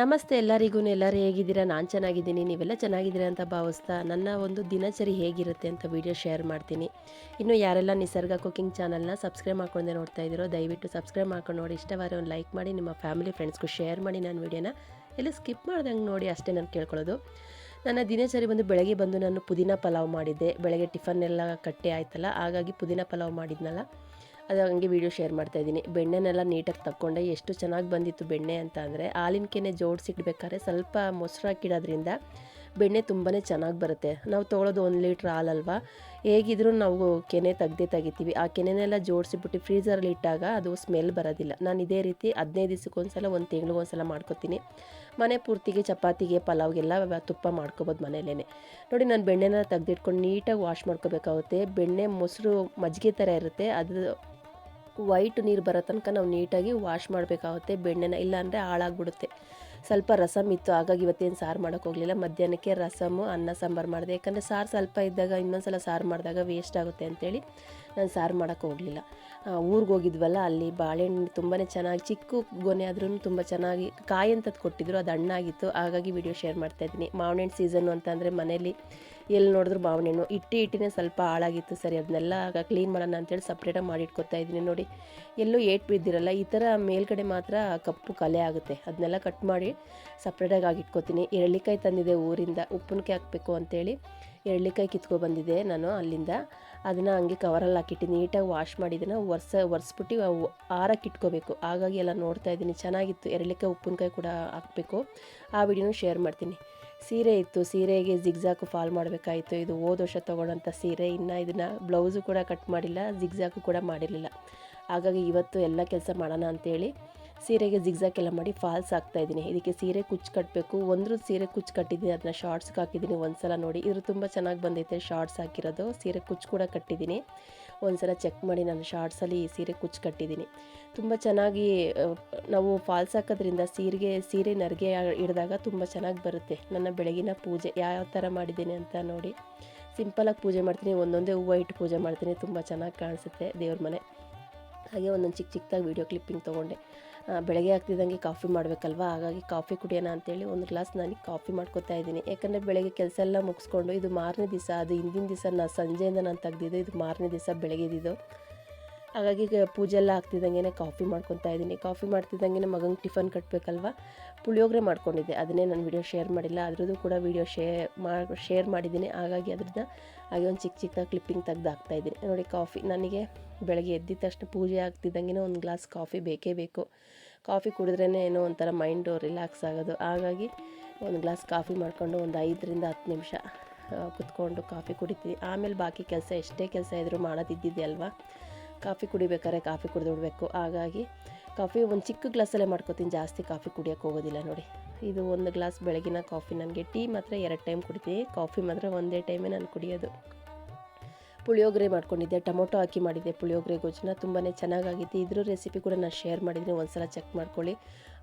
ನಮಸ್ತೆ ಎಲ್ಲರಿಗೂ, ಎಲ್ಲರೂ ಹೇಗಿದ್ದೀರಾ? ನಾನು ಚೆನ್ನಾಗಿದ್ದೀನಿ, ನೀವೆಲ್ಲ ಚೆನ್ನಾಗಿದ್ದೀರಾ ಅಂತ ಭಾವಿಸ್ತಾ ನನ್ನ ಒಂದು ದಿನಚರಿ ಹೇಗಿರುತ್ತೆ ಅಂತ ವಿಡಿಯೋ ಶೇರ್ ಮಾಡ್ತೀನಿ. ಇನ್ನು ಯಾರೆಲ್ಲ ನಿಸರ್ಗ ಕುಕಿಂಗ್ ಚಾನಲ್ನ ಸಬ್ಸ್ಕ್ರೈಬ್ ಮಾಡ್ಕೊಂಡೆ ನೋಡ್ತಾ ಇದ್ದೀರೋ, ದಯವಿಟ್ಟು ಸಬ್ಸ್ಕ್ರೈಬ್ ಮಾಡ್ಕೊಂಡು ನೋಡಿ. ಇಷ್ಟವಾದ ಒಂದು ಲೈಕ್ ಮಾಡಿ, ನಿಮ್ಮ ಫ್ಯಾಮಿಲಿ ಫ್ರೆಂಡ್ಸ್ಗೂ ಶೇರ್ ಮಾಡಿ ನನ್ನ ವಿಡಿಯೋನ ಎಲ್ಲ ಸ್ಕಿಪ್ ಮಾಡ್ದಂಗೆ ನೋಡಿ ಅಷ್ಟೇ ನಾನು ಕೇಳ್ಕೊಳ್ಳೋದು. ನನ್ನ ದಿನಚರಿ ಬಂದು ಬೆಳಗ್ಗೆ ಬಂದು ನಾನು ಪುದೀನ ಪಲಾವ್ ಮಾಡಿದ್ದೆ. ಬೆಳಗ್ಗೆ ಟಿಫನ್ ಎಲ್ಲ ಕಟ್ಟೆ ಆಯ್ತಲ್ಲ, ಹಾಗಾಗಿ ಪುದೀನ ಪಲಾವ್ ಮಾಡಿದ್ನಲ್ಲ. ಅದು ಹಂಗೆ ವೀಡಿಯೋ ಶೇರ್ ಮಾಡ್ತಾ ಇದ್ದೀನಿ. ಬೆಣ್ಣೆನೆಲ್ಲ ನೀಟಾಗಿ ತಕ್ಕೊಂಡೆ. ಎಷ್ಟು ಚೆನ್ನಾಗಿ ಬಂದಿತ್ತು ಬೆಣ್ಣೆ ಅಂತ ಅಂದರೆ ಹಾಲಿನಕೆನೆ ಜೋಡಿಸಿಡ್ಬೇಕಾದ್ರೆ ಸ್ವಲ್ಪ ಮೊಸರು ಹಾಕಿಡೋದ್ರಿಂದ ಬೆಣ್ಣೆ ತುಂಬಾ ಚೆನ್ನಾಗಿ ಬರುತ್ತೆ. ನಾವು ತೊಗೊಳೋದು ಒಂದು ಲೀಟ್ರ್ ಹಾಲಲ್ವಾ? ಹೇಗಿದ್ರೂ ನಾವು ಕೆನೆ ತೆಗ್ದೇ ತೆಗಿತೀವಿ. ಆ ಕೆನೆನೆಲ್ಲ ಜೋಡಿಸಿಬಿಟ್ಟು ಫ್ರೀಸರಲ್ಲಿ ಇಟ್ಟಾಗ ಅದು ಸ್ಮೆಲ್ ಬರೋದಿಲ್ಲ. ನಾನು ಇದೇ ರೀತಿ ಹದಿನೈದು ದಿವಸಕ್ಕೊಂದ್ಸಲ, ಒಂದು ತಿಂಗಳಿಗೊಂದ್ಸಲ ಮಾಡ್ಕೊತೀನಿ. ಮನೆ ಪೂರ್ತಿಗೆ ಚಪಾತಿಗೆ, ಪಲಾವ್ಗೆಲ್ಲ ತುಪ್ಪ ಮಾಡ್ಕೊಬೋದು ಮನೆಯಲ್ಲೇ ನೋಡಿ, ನಾನು ಬೆಣ್ಣೆನ ತೆಗ್ದಿಟ್ಕೊಂಡು ನೀಟಾಗಿ ವಾಶ್ ಮಾಡ್ಕೋಬೇಕಾಗುತ್ತೆ. ಬೆಣ್ಣೆ, ಮೊಸರು ಮಜ್ಜಿಗೆ ಥರ ಇರುತ್ತೆ. ಅದು ವೈಟ್ ನೀರು ಬರೋ ತನಕ ನಾವು ನೀಟಾಗಿ ವಾಶ್ ಮಾಡಬೇಕಾಗುತ್ತೆ ಬೆಣ್ಣೆನ ಇಲ್ಲಾಂದರೆ ಹಾಳಾಗ್ಬಿಡುತ್ತೆ. ಸ್ವಲ್ಪ ರಸಮ್ ಇತ್ತು. ಹಾಗಾಗಿ ಇವತ್ತೇನು ಸಾರು ಮಾಡೋಕೆ ಹೋಗಲಿಲ್ಲ. ಮಧ್ಯಾಹ್ನಕ್ಕೆ ರಸಮು, ಅನ್ನ, ಸಾಂಬಾರು ಮಾಡಿದೆ. ಯಾಕಂದರೆ ಸಾರು ಸ್ವಲ್ಪ ಇದ್ದಾಗ, ಇನ್ನೊಂದ್ಸಲ ಸಾರು ಮಾಡಿದಾಗ ವೇಸ್ಟ್ ಆಗುತ್ತೆ ಅಂತೇಳಿ ನಾನು ಸಾರು ಮಾಡೋಕ್ಕೆ ಹೋಗಲಿಲ್ಲ. ಊರಿಗೆ ಹೋಗಿದ್ವಲ್ಲ, ಅಲ್ಲಿ ಬಾಳೆಹಣ್ಣು ತುಂಬಾ ಚೆನ್ನಾಗಿ, ಚಿಕ್ಕ ಗೊನೆ ಆದ್ರೂ ತುಂಬ ಚೆನ್ನಾಗಿ ಕಾಯಿ ಅಂತದ್ದು ಕೊಟ್ಟಿದ್ರು. ಅದು ಹಣ್ಣಾಗಿತ್ತು. ಹಾಗಾಗಿ ವಿಡಿಯೋ ಶೇರ್ ಮಾಡ್ತಾಯಿದ್ದೀನಿ ಮಾವಿನ ಸೀಸನ್ನು ಅಂತಂದರೆ ಮನೇಲಿ ಎಲ್ಲಿ ನೋಡಿದ್ರು ಮಾವಿನಣ್ಣು ಇಟ್ಟಿ ಇಟ್ಟಿನೇ ಸ್ವಲ್ಪ ಹಾಳಾಗಿತ್ತು. ಸರಿ ಅದನ್ನೆಲ್ಲ ಆಗ ಕ್ಲೀನ್ ಮಾಡೋಣ ಅಂತೇಳಿ ಸಪ್ರೇಟಾಗಿ ಮಾಡಿ ಇಟ್ಕೊತಾ ಇದ್ದೀನಿ. ನೋಡಿ, ಎಲ್ಲೂ ಏಟ್ ಬಿದ್ದಿರಲ್ಲ. ಈ ಥರ ಮೇಲ್ಗಡೆ ಮಾತ್ರ ಕಪ್ಪು ಕಲೆ ಆಗುತ್ತೆ. ಅದನ್ನೆಲ್ಲ ಕಟ್ ಮಾಡಿ ಸಪ್ರೇಟಾಗಿ ಆಗಿಟ್ಕೋತೀನಿ ಎರಳಿಕಾಯಿ ತಂದಿದೆ ಊರಿಂದ. ಉಪ್ಪಿನಕಾಯಿ ಹಾಕಬೇಕು ಅಂತೇಳಿ ಎರಳಿಕಾಯಿ ಕಿತ್ಕೊ ಬಂದಿದೆ ನಾನು ಅಲ್ಲಿಂದ. ಅದನ್ನು ಹಂಗೆ ಕವರಲ್ಲಿ ಹಾಕಿಟ್ಟು ನೀಟಾಗಿ ವಾಶ್ ಮಾಡಿದ್ದನ್ನು ಒರ್ಸ, ಒರೆಸ್ಬಿಟ್ಟು ಆರಕ್ಕೆ ಇಟ್ಕೋಬೇಕು ಹಾಗಾಗಿ ಎಲ್ಲ ನೋಡ್ತಾ ಇದ್ದೀನಿ. ಚೆನ್ನಾಗಿತ್ತು. ಎರಳಿಕಾಯಿ ಉಪ್ಪಿನಕಾಯಿ ಕೂಡ ಹಾಕಬೇಕು. ಆ ವಿಡಿಯೋನು ಶೇರ್ ಮಾಡ್ತೀನಿ. ಸೀರೆ ಇತ್ತು. ಸೀರೆಗೆ ಜಿಗ್ಜಾಕು ಫಾಲ್ ಮಾಡಬೇಕಾಯಿತು. ಇದು ಹೋದ ವರ್ಷ ತೊಗೊಳ್ಳೋಂಥ ಸೀರೆ. ಇನ್ನು ಇದನ್ನು ಬ್ಲೌಸು ಕೂಡ ಕಟ್ ಮಾಡಿಲ್ಲ. ಜಿಗ್ಜಾಕು ಕೂಡ ಮಾಡಿರಲಿಲ್ಲ. ಹಾಗಾಗಿ ಇವತ್ತು ಎಲ್ಲ ಕೆಲಸ ಮಾಡೋಣ ಅಂತೇಳಿ ಸೀರೆಗೆ ಜಿಗ್ಜಾಕ್ ಎಲ್ಲ ಮಾಡಿ ಫಾಲ್ಸ್ ಹಾಕ್ತಾಯಿದ್ದೀನಿ ಇದಕ್ಕೆ ಸೀರೆ ಕುಚ್ಚು ಕಟ್ಟಬೇಕು ಒಂದು ಸೀರೆ ಕುಚ್ಚು ಕಟ್ಟಿದ್ದೀನಿ. ಅದನ್ನ ಶಾರ್ಟ್ಸ್ಗೆ ಹಾಕಿದ್ದೀನಿ. ಒಂದ್ಸಲ ನೋಡಿ. ಇದ್ರ ತುಂಬ ಚೆನ್ನಾಗಿ ಬಂದೈತೆ ಶಾರ್ಟ್ಸ್ ಹಾಕಿರೋದು. ಸೀರೆ ಕುಚ್ಚು ಕೂಡ ಕಟ್ಟಿದ್ದೀನಿ. ಒಂದ್ಸಲ ಚೆಕ್ ಮಾಡಿ ನಾನು ಶಾರ್ಟ್ಸಲ್ಲಿ ಸೀರೆ ಕುಚ್ಚು ಕಟ್ಟಿದ್ದೀನಿ. ತುಂಬ ಚೆನ್ನಾಗಿ ನಾವು ಫಾಲ್ಸ್ ಹಾಕೋದ್ರಿಂದ ಸೀರೆಗೆ, ಸೀರೆ ನರಿಗೆ ಹಿಡಿದಾಗ ತುಂಬ ಚೆನ್ನಾಗಿ ಬರುತ್ತೆ. ನನ್ನ ಬೆಳಗಿನ ಪೂಜೆ ಯಾವ ಥರ ಮಾಡಿದ್ದೀನಿ ಅಂತ ನೋಡಿ. ಸಿಂಪಲಾಗಿ ಪೂಜೆ ಮಾಡ್ತೀನಿ. ಒಂದೊಂದೇ ಹೂವು ಇಟ್ಟು ಪೂಜೆ ಮಾಡ್ತೀನಿ. ತುಂಬ ಚೆನ್ನಾಗಿ ಕಾಣಿಸುತ್ತೆ ದೇವ್ರ ಮನೆ. ಹಾಗೆ ಒಂದೊಂದು ಚಿಕ್ಕ ಚಿಕ್ಕದಾಗಿ ವೀಡಿಯೋ ಕ್ಲಿಪ್ಪಿಂಗ್ ತೊಗೊಂಡೆ. ಬೆಳಗ್ಗೆ ಆಗ್ತಿದ್ದಂಗೆ ಕಾಫಿ ಮಾಡಬೇಕಲ್ವ? ಹಾಗಾಗಿ ಕಾಫಿ ಕುಡಿಯೋಣ ಅಂತೇಳಿ ಒಂದು ಗ್ಲಾಸ್ ನನಗೆ ಕಾಫಿ ಮಾಡ್ಕೊತಾ ಇದ್ದೀನಿ. ಯಾಕಂದರೆ ಬೆಳಗ್ಗೆ ಕೆಲಸ ಎಲ್ಲ ಮುಗಿಸ್ಕೊಂಡು ಇದು ಮಾರನೇ ದಿವಸ, ಅದು ಹಿಂದಿನ ದಿವಸ ನಾನು ಸಂಜೆಯಿಂದ ನಾನು ತೆಗ್ದಿದ್ದು, ಇದು ಮಾರನೇ ದಿವಸ ಬೆಳಗ್ಗೆದಿದ್ದು. ಹಾಗಾಗಿ ಪೂಜೆ ಎಲ್ಲ ಆಗ್ತಿದ್ದಂಗೆ ಕಾಫಿ ಮಾಡ್ಕೊತಾ ಇದ್ದೀನಿ. ಕಾಫಿ ಮಾಡ್ತಿದ್ದಂಗೆ ಮಗಂಗೆ ಟಿಫನ್ ಕಟ್ಟಬೇಕಲ್ವ ಪುಳಿಯೋಗರೆ ಮಾಡ್ಕೊಂಡಿದ್ದೆ. ಅದನ್ನೇ ನಾನು ವಿಡಿಯೋ ಶೇರ್ ಮಾಡಿಲ್ಲ. ಅದರದ್ದು ಕೂಡ ವಿಡಿಯೋ ಶೇರ್ ಮಾಡಿ ಶೇರ್ ಮಾಡಿದ್ದೀನಿ. ಹಾಗಾಗಿ ಅದ್ರದ್ದು ಹಾಗೆ ಒಂದು ಚಿಕ್ಕ ಚಿಕ್ಕ ಕ್ಲಿಪ್ಪಿಂಗ್ ತೆಗ್ದು ಹಾಕ್ತಾಯಿದ್ದೀನಿ ನೋಡಿ ಕಾಫಿ ನನಗೆ ಬೆಳಗ್ಗೆ ಎದ್ದಿದ ತಕ್ಷಣ ಪೂಜೆ ಆಗ್ತಿದ್ದಂಗೆ ಒಂದು ಗ್ಲಾಸ್ ಕಾಫಿ ಬೇಕೇ ಬೇಕು. ಕಾಫಿ ಕುಡಿದ್ರೇ ಏನೋ ಒಂಥರ ಮೈಂಡು ರಿಲ್ಯಾಕ್ಸ್ ಆಗೋದು. ಹಾಗಾಗಿ ಒಂದು ಗ್ಲಾಸ್ ಕಾಫಿ ಮಾಡಿಕೊಂಡು ಒಂದು ಐದರಿಂದ ಹತ್ತು ನಿಮಿಷ ಕುತ್ಕೊಂಡು ಕಾಫಿ ಕುಡಿತೀವಿ. ಆಮೇಲೆ ಬಾಕಿ ಕೆಲಸ ಎಷ್ಟೇ ಕೆಲಸ ಇದ್ದರೂ ಮಾಡೋದಿದ್ದಿದೆ ಅಲ್ವಾ ಕಾಫಿ ಕುಡಿಬೇಕಾದ್ರೆ ಕಾಫಿ ಕುಡಿದು ಬಿಡಬೇಕು. ಹಾಗಾಗಿ ಕಾಫಿ ಒಂದು ಚಿಕ್ಕ ಗ್ಲಾಸಲ್ಲೇ ಮಾಡ್ಕೊತೀನಿ. ಜಾಸ್ತಿ ಕಾಫಿ ಕುಡಿಯೋಕೆ ಹೋಗೋದಿಲ್ಲ ನೋಡಿ. ಇದು ಒಂದು ಗ್ಲಾಸ್ ಬೆಳಗಿನ ಕಾಫಿ. ನನಗೆ ಟೀ ಮಾತ್ರ ಎರಡು ಟೈಮ್ ಕುಡಿತೀನಿ. ಕಾಫಿ ಮಾತ್ರ ಒಂದೇ ಟೈಮೇ ನಾನು ಕುಡಿಯೋದು. ಪುಳಿಯೋಗರೆ ಮಾಡ್ಕೊಂಡಿದ್ದೆ, ಟೊಮೊಟೊ ಹಾಕಿ ಮಾಡಿದ್ದೆ, ಪುಳಿಯೋಗರೆ ಗೊಜ್ಜನ್ನ ತುಂಬಾ ಚೆನ್ನಾಗಾಗಿತ್ತು. ಇದ್ರ ರೆಸಿಪಿ ಕೂಡ ನಾನು ಶೇರ್ ಮಾಡಿದ್ದೀನಿ ಒಂದು ಸಲ ಚೆಕ್ ಮಾಡ್ಕೊಳ್ಳಿ.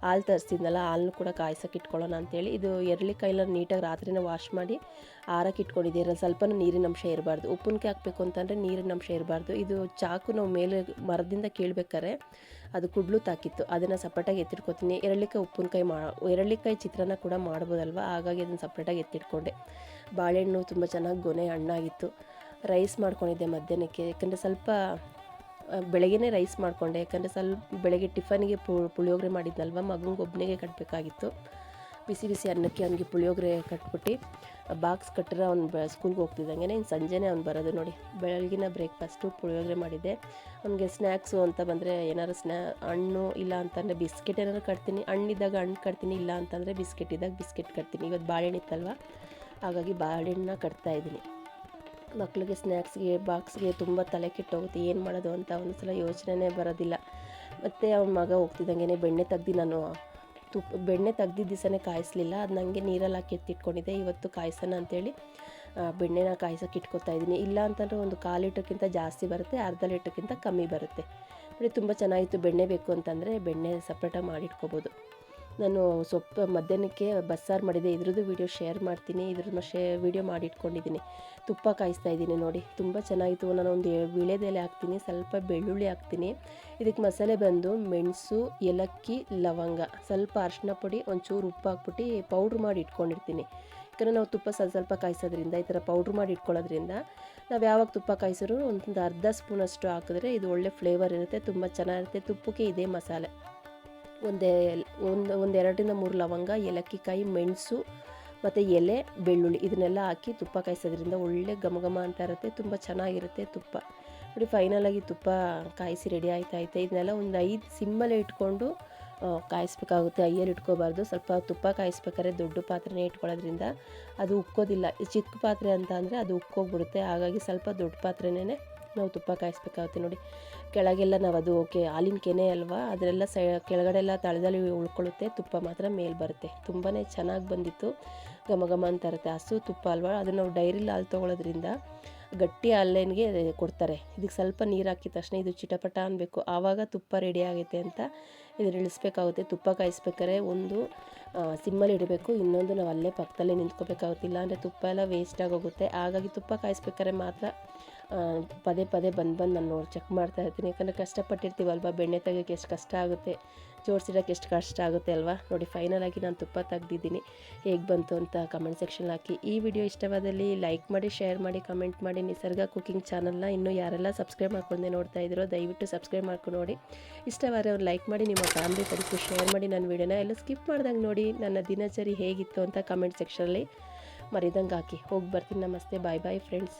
ಹಾಲು ತರಿಸಿದ್ನಲ್ಲ ಹಾಲನ್ನು ಕೂಡ ಕಾಯ್ಸೋಕೆ ಇಟ್ಕೊಳ್ಳೋಣ ಅಂತೇಳಿ. ಇದು ಎರಳಿಕಾಯಿಲ್ಲ ನೀಟಾಗಿ ರಾತ್ರಿನ ವಾಶ್ ಮಾಡಿ ಆರಕ್ಕೆ ಇಟ್ಕೊಂಡಿದ್ದೆ. ಇದ್ರಲ್ಲಿ ಸ್ವಲ್ಪ ನೀರಿನ ಅಂಶ ಇರಬಾರ್ದು. ಉಪ್ಪಿನಕಾಯಿ ಹಾಕಬೇಕು ಅಂತಂದರೆ ನೀರಿನ ಅಂಶ ಇರಬಾರ್ದು. ಇದು ಚಾಕು ನಾವು ಮೇಲೆ ಮರದಿಂದ ಕೀಳ್ಬೇಕಾರೆ ಅದು ಕುಡ್ಲು ತಾಕಿತ್ತು. ಅದನ್ನು ಸಪ್ರೇಟಾಗಿ ಎತ್ತಿಟ್ಕೊತೀನಿ. ಎರಳಿಕಾಯಿ ಉಪ್ಪಿನಕಾಯಿ ಮಾ, ಎರಳಿಕಾಯಿ ಚಿತ್ರಾನ್ನ ಕೂಡ ಮಾಡ್ಬೋದಲ್ವ? ಹಾಗಾಗಿ ಅದನ್ನು ಸಪ್ರೇಟಾಗಿ ಎತ್ತಿಟ್ಕೊಂಡೆ. ಬಾಳೆಹಣ್ಣು ತುಂಬ ಚೆನ್ನಾಗಿ ಗೊನೆ ಹಣ್ಣಾಗಿತ್ತು. ರೈಸ್ ಮಾಡ್ಕೊಂಡಿದ್ದೆ ಮಧ್ಯಾಹ್ನಕ್ಕೆ. ಯಾಕಂದರೆ ಸ್ವಲ್ಪ ಬೆಳಗ್ಗೆನೇ ರೈಸ್ ಮಾಡಿಕೊಂಡೆ. ಯಾಕಂದರೆ ಸ್ವಲ್ಪ ಬೆಳಗ್ಗೆ ಟಿಫನ್ಗೆ ಪುಳಿಯೋಗರೆ ಮಾಡಿದ್ನಲ್ವ ಮಗನಿಗೆ ಒಬ್ಬನಿಗೆ ಕಟ್ಟಬೇಕಾಗಿತ್ತು ಬಿಸಿ ಬಿಸಿ ಅನ್ನಕ್ಕೆ ಅವನಿಗೆ ಪುಳಿಯೋಗರೆ ಕಟ್ಬಿಟ್ಟು ಬಾಕ್ಸ್ ಕಟ್ಟರೆ ಅವ್ನು ಬ ಸ್ಕೂಲ್ಗೆ ಹೋಗ್ತಿದ್ದಂಗೆ ಇನ್ನು ಸಂಜೆನೇ ಅವ್ನು ಬರೋದು ನೋಡಿ. ಬೆಳಗಿನ ಬ್ರೇಕ್ಫಾಸ್ಟು ಪುಳಿಯೋಗರೆ ಮಾಡಿದ್ದೆ. ಅವನಿಗೆ ಸ್ನ್ಯಾಕ್ಸು ಅಂತ ಬಂದರೆ ಏನಾರು ಸ್ನ್ಯಾ ಹಣ್ಣು ಇಲ್ಲ ಅಂತಂದರೆ ಬಿಸ್ಕೆಟ್ ಏನಾದ್ರು ಕಟ್ತೀನಿ. ಹಣ್ಣಿದ್ದಾಗ ಹಣ್ಣು ಕಟ್ತೀನಿ, ಇಲ್ಲ ಅಂತಂದರೆ ಬಿಸ್ಕೆಟ್ ಇದ್ದಾಗ ಬಿಸ್ಕೆಟ್ ಕಟ್ತೀನಿ. ಇವತ್ತು ಬಾಳೆಹಣ್ಣು ಇತ್ತಲ್ವ? ಹಾಗಾಗಿ ಬಾಳೆಹಣ್ಣನ್ನ ಕಟ್ತಾಯಿದ್ದೀನಿ ಮಕ್ಕಳಿಗೆ ಸ್ನ್ಯಾಕ್ಸ್ಗೆ ಬಾಕ್ಸ್ಗೆ ತುಂಬ ತಲೆ ಕೆಟ್ಟೋಗುತ್ತೆ. ಏನು ಮಾಡೋದು ಅಂತ ಒಂದು ಸಲ ಯೋಚನೆನೇ ಬರೋದಿಲ್ಲ. ಮತ್ತು ಅವನ ಮಗ ಹೋಗ್ತಿದ್ದಂಗೆ ಬೆಣ್ಣೆ ತೆಗ್ದು ನಾನು ತುಪ್ಪ, ಬೆಣ್ಣೆ ತೆಗ್ದಿದ್ದ ದಿವಸನೇ ಕಾಯಿಸಲಿಲ್ಲ. ಅದು ನನಗೆ ನೀರಲ್ಲಿ ಹಾಕಿ ಎತ್ತಿಟ್ಕೊಂಡಿದ್ದೆ. ಇವತ್ತು ಕಾಯಿಸೋಣ ಅಂತೇಳಿ ಬೆಣ್ಣೆನ ಕಾಯಿಸೋಕೆ ಇಟ್ಕೊತಾ ಇದ್ದೀನಿ. ಇಲ್ಲ ಅಂತಂದರೆ ಒಂದು ಕಾಲು ಲೀಟ್ರ್ಗಿಂತ ಜಾಸ್ತಿ ಬರುತ್ತೆ, ಅರ್ಧ ಲೀಟ್ರ್ಗಿಂತ ಕಮ್ಮಿ ಬರುತ್ತೆ. ನೋಡಿ, ತುಂಬ ಚೆನ್ನಾಗಿತ್ತು. ಬೆಣ್ಣೆ ಬೇಕು ಅಂತಂದರೆ ಬೆಣ್ಣೆ ಸಪ್ರೇಟಾಗಿ ಮಾಡಿಟ್ಕೋಬೋದು ನಾನು ಸೊಪ್ಪು ಮಧ್ಯಾಹ್ನಕ್ಕೆ ಬಸ್ಸಾರು ಮಾಡಿದೆ. ಇದ್ರದ್ದು ವೀಡಿಯೋ ಶೇರ್ ಮಾಡ್ತೀನಿ. ಇದ್ರ ಶೇ ವೀಡಿಯೋ ಮಾಡಿ ಇಟ್ಕೊಂಡಿದ್ದೀನಿ. ತುಪ್ಪ ಕಾಯಿಸ್ತಾ ಇದ್ದೀನಿ ನೋಡಿ. ತುಂಬ ಚೆನ್ನಾಗಿತ್ತು. ನಾನು ಒಂದು ವಿಳೆದೆಲೆ ಹಾಕ್ತೀನಿ. ಸ್ವಲ್ಪ ಬೆಳ್ಳುಳ್ಳಿ ಹಾಕ್ತೀನಿ. ಇದಕ್ಕೆ ಮಸಾಲೆ ಬಂದು ಮೆಣಸು, ಏಲಕ್ಕಿ, ಲವಂಗ. ಸ್ವಲ್ಪ ಅರಿಶಿನ ಪುಡಿ, ಒಂಚೂರು ಉಪ್ಪು ಹಾಕ್ಬಿಟ್ಟು ಪೌಡ್ರ್ ಮಾಡಿ ಇಟ್ಕೊಂಡಿರ್ತೀನಿ. ಯಾಕಂದರೆ ನಾವು ತುಪ್ಪ ಸ್ವಲ್ಪ ಸ್ವಲ್ಪ ಕಾಯಿಸೋದ್ರಿಂದ, ಈ ಥರ ಪೌಡ್ರ್ ಮಾಡಿ ಇಟ್ಕೊಳ್ಳೋದ್ರಿಂದ ನಾವು ಯಾವಾಗ ತುಪ್ಪ ಕಾಯಿಸಿದ್ರು ಒಂದು ಅರ್ಧ ಸ್ಪೂನಷ್ಟು ಹಾಕಿದ್ರೆ ಇದು ಒಳ್ಳೆ ಫ್ಲೇವರ್ ಇರುತ್ತೆ. ತುಂಬ ಚೆನ್ನಾಗಿರುತ್ತೆ. ತುಪ್ಪಕ್ಕೆ ಇದೇ ಮಸಾಲೆ. ಒಂದೇ ಒಂದು ಒಂದು ಎರಡರಿಂದ ಮೂರು ಲವಂಗ ಏಲಕ್ಕಿ ಕಾಯಿ ಮೆಣಸು ಮತ್ತು ಎಲೆ, ಬೆಳ್ಳುಳ್ಳಿ ಇದನ್ನೆಲ್ಲ ಹಾಕಿ ತುಪ್ಪ ಕಾಯಿಸೋದ್ರಿಂದ ಒಳ್ಳೆ ಘಮ ಘಮ ಅಂತ ಇರುತ್ತೆ, ತುಂಬ ಚೆನ್ನಾಗಿರುತ್ತೆ ತುಪ್ಪ. ನೋಡಿ ಫೈನಲಾಗಿ ತುಪ್ಪ ಕಾಯಿಸಿ ರೆಡಿ ಆಯ್ತಾ ಐತೆ. ಇದನ್ನೆಲ್ಲ ಒಂದು ಐದು ಸಿಮ್ಮಲ್ಲೇ ಇಟ್ಕೊಂಡು ಕಾಯಿಸ್ಬೇಕಾಗುತ್ತೆ. ಐಯಲ್ಲಿ ಇಟ್ಕೋಬಾರ್ದು. ಸ್ವಲ್ಪ ತುಪ್ಪ ಕಾಯಿಸ್ಬೇಕಾದ್ರೆ ದೊಡ್ಡ ಪಾತ್ರೆನೇ ಇಟ್ಕೊಳ್ಳೋದ್ರಿಂದ ಅದು ಉಕ್ಕೋದಿಲ್ಲ. ಚಿಕ್ಕ ಪಾತ್ರೆ ಅಂತ ಅಂದರೆ ಅದು ಉಕ್ಕೋಗ್ಬಿಡುತ್ತೆ. ಹಾಗಾಗಿ ಸ್ವಲ್ಪ ದೊಡ್ಡ ಪಾತ್ರೆನೇ ನಾವು ತುಪ್ಪ ಕಾಯಿಸ್ಬೇಕಾಗುತ್ತೆ ನೋಡಿ. ಕೆಳಗೆಲ್ಲ ನಾವು ಅದು ಓಕೆ, ಹಾಲಿನ ಕೆನೆ ಅಲ್ವಾ? ಅದರೆಲ್ಲ ಸೈ ಕೆಳಗಡೆ ಎಲ್ಲ ತಳದಲ್ಲಿ ಉಳ್ಕೊಳ್ಳುತ್ತೆ, ತುಪ್ಪ ಮಾತ್ರ ಮೇಲೆ ಬರುತ್ತೆ. ತುಂಬಾ ಚೆನ್ನಾಗಿ ಬಂದಿತ್ತು. ಘಮ ಘಮ ಅಂತ ಇರುತ್ತೆ. ಹಸು ತುಪ್ಪ ಅಲ್ವಾ? ಅದನ್ನು ನಾವು ಡೈರಿಲಿ ಹಾಲು ತೊಗೊಳೋದ್ರಿಂದ ಗಟ್ಟಿ ಹಾಲೇನಿಗೆ ಕೊಡ್ತಾರೆ. ಇದಕ್ಕೆ ಸ್ವಲ್ಪ ನೀರು ಹಾಕಿದ ತಕ್ಷಣ ಇದು ಚಿಟಪಟ ಅನ್ಬೇಕು. ಆವಾಗ ತುಪ್ಪ ರೆಡಿ ಆಗೈತೆ ಅಂತ ಇದನ್ನು ಇಳಿಸ್ಬೇಕಾಗುತ್ತೆ. ತುಪ್ಪ ಕಾಯಿಸ್ಬೇಕಾದ್ರೆ ಒಂದು ಸಿಮ್ಮಲ್ಲಿ ಇಡಬೇಕು. ಇನ್ನೊಂದು ನಾವು ಅಲ್ಲೇ ಪಕ್ಕದಲ್ಲೇ ನಿಂತ್ಕೋಬೇಕಾಗುತ್ತೆ. ಇಲ್ಲಾಂದರೆ ತುಪ್ಪ ಎಲ್ಲ ವೇಸ್ಟ್ ಆಗೋಗುತ್ತೆ. ಹಾಗಾಗಿ ತುಪ್ಪ ಕಾಯಿಸ್ಬೇಕಾದ್ರೆ ಮಾತ್ರ ಪದೇ ಪದೇ ಬಂದು ಬಂದು ನಾನು ನೋಡಿ ಚೆಕ್ ಮಾಡ್ತಾ ಇರ್ತೀನಿ. ಯಾಕಂದರೆ ಕಷ್ಟಪಟ್ಟಿರ್ತೀವಲ್ವ? ಬೆಣ್ಣೆ ತೆಗಿಯೋಕ್ಕೆ ಎಷ್ಟು ಕಷ್ಟ ಆಗುತ್ತೆ? ಜೋಡಿಸಿಡೋಕ್ಕೆ ಎಷ್ಟು ಕಷ್ಟ ಆಗುತ್ತೆ ಅಲ್ವಾ? ನೋಡಿ ಫೈನಲ್ ಆಗಿ ನಾನು ತುಪ್ಪ ತೆಗ್ದಿದ್ದೀನಿ. ಹೇಗೆ ಬಂತು ಅಂತ ಕಮೆಂಟ್ ಸೆಕ್ಷನ್ ಹಾಕಿ. ಈ ವಿಡಿಯೋ ಇಷ್ಟವಾದಲ್ಲಿ ಲೈಕ್ ಮಾಡಿ ಶೇರ್ ಮಾಡಿ ಕಮೆಂಟ್ ಮಾಡಿ. ನಿಸರ್ಗ ಕುಕಿಂಗ್ ಚಾನಲ್ನ ಇನ್ನೂ ಯಾರೆಲ್ಲ ಸಬ್ಸ್ಕ್ರೈಬ್ ಮಾಡ್ಕೊಂಡೆ ನೋಡ್ತಾ ಇದ್ದೀರೋ ದಯವಿಟ್ಟು ಸಬ್ಸ್ಕ್ರೈಬ್ ಮಾಡ್ಕೊಂಡು ನೋಡಿ. ಇಷ್ಟವಾದರೆ ಅವ್ರು ಲೈಕ್ ಮಾಡಿ, ನಿಮ್ಮ ಫ್ಯಾಮಿಲಿ ಫ್ರೆಂಡ್ಸ್ಗೂ ಶೇರ್ ಮಾಡಿ ನನ್ನ ವಿಡಿಯೋನ ಎಲ್ಲ ಸ್ಕಿಪ್ ಮಾಡ್ದಂಗೆ ನೋಡಿ, ನನ್ನ ದಿನಚರಿ ಹೇಗಿತ್ತು ಅಂತ ಕಮೆಂಟ್ ಸೆಕ್ಷನಲ್ಲಿ ಮರಿದಂಗೆ ಹಾಕಿ. ಹೋಗಿ ಬರ್ತೀನಿ. ನಮಸ್ತೆ. ಬಾಯ್ ಬಾಯ್ ಫ್ರೆಂಡ್ಸ್